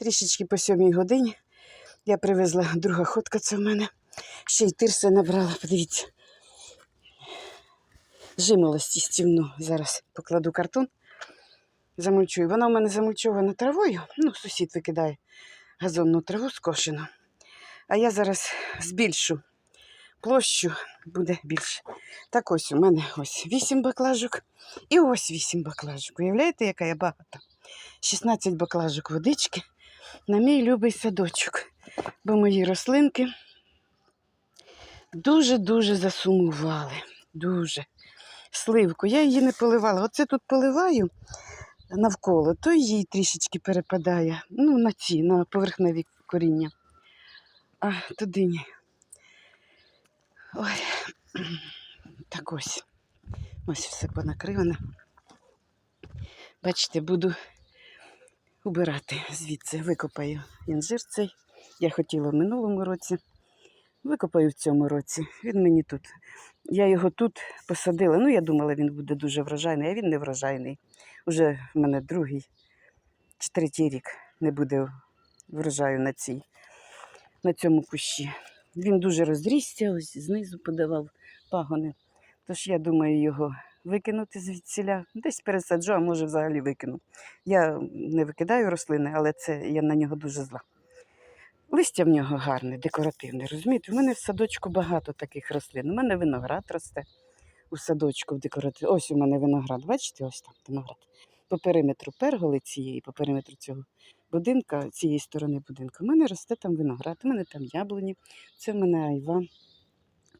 Трішечки по сьомій годині я привезла друга ходка, це в мене. Ще й тирси набрала, подивіться. Жимолості стівну. Зараз покладу картон, замульчую. Вона у мене замульчована травою. Ну, сусід викидає газонну траву скошену. А я зараз збільшу площу, буде більше. Так ось у мене ось 8 баклажок і ось 8 баклажок. Уявляєте, яка я багата? 16 баклажок водички на мій любий садочок. Бо мої рослинки дуже-дуже засумували. Дуже. Сливку. Я її не поливала. Оце тут поливаю навколо, то їй трішечки перепадає. Ну, на ці, на поверхневі коріння. А туди ні. Ой. Так ось. Ось все понакриване. Бачите, буду убирати звідси. Викопаю інжир цей. Я хотіла в минулому році. Викопаю в цьому році. Він мені тут. Я його тут посадила. Ну, я думала, він буде дуже врожайний, а він не врожайний. Уже в мене другий чи третій рік не буде врожаю на цій, на цьому кущі. Він дуже розрісся, ось знизу подавав пагони. Тож я думаю його викинути звідсіля. Десь пересаджу, а може взагалі викину. Я не викидаю рослини, але це я на нього дуже зла. Листя в нього гарне, декоративне. Розумієте, у мене в садочку багато таких рослин. У мене виноград росте у садочку в декоратив. Ось у мене виноград. Бачите, ось там виноград. По периметру перголи цієї, по периметру цього будинка, цієї сторони будинку. У мене росте там виноград, у мене там яблуні, це в мене айва.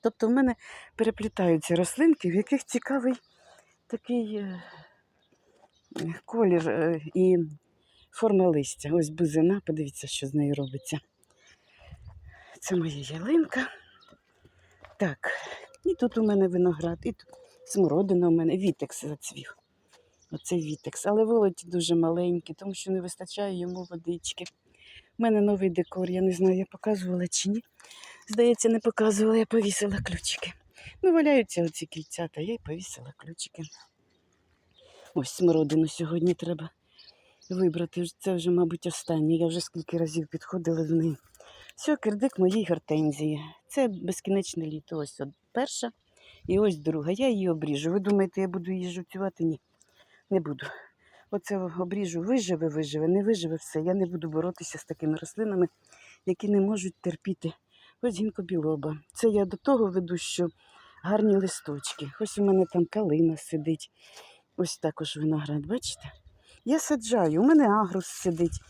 Тобто в мене переплітаються рослинки, в яких цікавий такий е, колір е, і форма листя. Ось бузина, подивіться, що з нею робиться. Це моя ялинка. Так, і тут у мене виноград, і тут смородина у мене, вітекс зацвів. Оце вітекс. Але волоті дуже маленькі, тому що не вистачає йому водички. У мене новий декор, я не знаю, я показувала чи ні. Здається, не показувала, я повісила ключики. Ну, валяються оці кільцята, я й повісила ключики. Ось смородину сьогодні треба вибрати. Це вже, мабуть, останнє. Я вже скільки разів підходила до неї. Все, кирдик моїй гортензії. Це безкінечне літо. Ось перша і ось друга. Я її обріжу. Ви думаєте, я буду її жовтювати? Ні, не буду. Оце обріжу, виживе, виживе, не виживе все. Я не буду боротися з такими рослинами, які не можуть терпіти. Ось гінкобілоба. Це я до того веду, що гарні листочки. Ось у мене там калина сидить. Ось також виноград, бачите? Я саджаю, у мене агрус сидить.